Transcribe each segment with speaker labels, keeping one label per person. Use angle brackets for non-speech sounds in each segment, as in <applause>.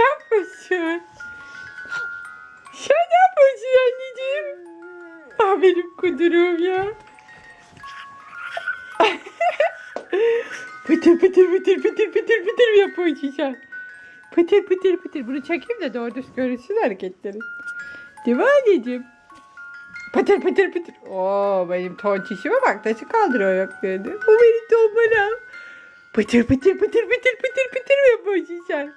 Speaker 1: yapıyorsun? Sen ne yapıyorsun anneciğim? Ah benim kudurum ya. <laughs> pıtır pıtır pıtır pıtır pıtır pıtır yapıyorsun sen. Pıtır pıtır pıtır. Bunu çekeyim de doğru düz görünsün hareketleri. Değil mi anneciğim? Pıtır pıtır pıtır. Oo benim tontişime bak nasıl kaldırıyor ayaklarını. Bu benim tombalağım. Pıtır pıtır pıtır pıtır pıtır pıtır yapıyorsun sen.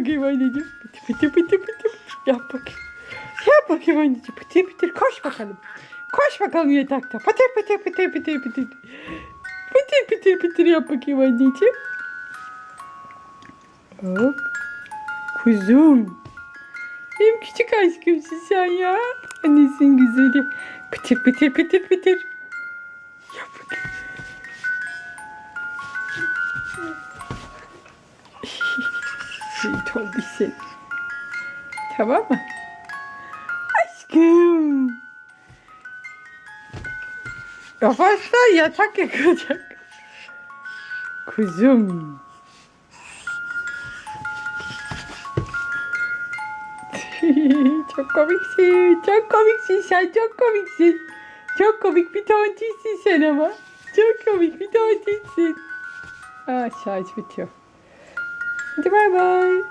Speaker 1: Bakayım anneciğim. Pıtır pıtır pıtır pıtır. Yap bakayım. Yap bakayım anneciğim. Pıtır pıtır koş bakalım. Koş bakalım yatakta. Pıtır pıtır pıtır pıtır pıtır. Pıtır pıtır pıtır yap bakayım anneciğim. Hop. Kuzum. Benim küçük aşkımsın sen ya. Annesin güzeli. Pıtır pıtır pıtır pıtır. Yap bakayım. <laughs> Sweet oldu sen. Tamam mı? Aşkım. Yavaşla yatak yakılacak. Kuzum. <laughs> çok komiksin. Çok komiksin sen. Çok komiksin. Çok komik bir tontisin sen ama. Çok komik bir tontisin. Aa şarj bitiyor. Goodbye, bye.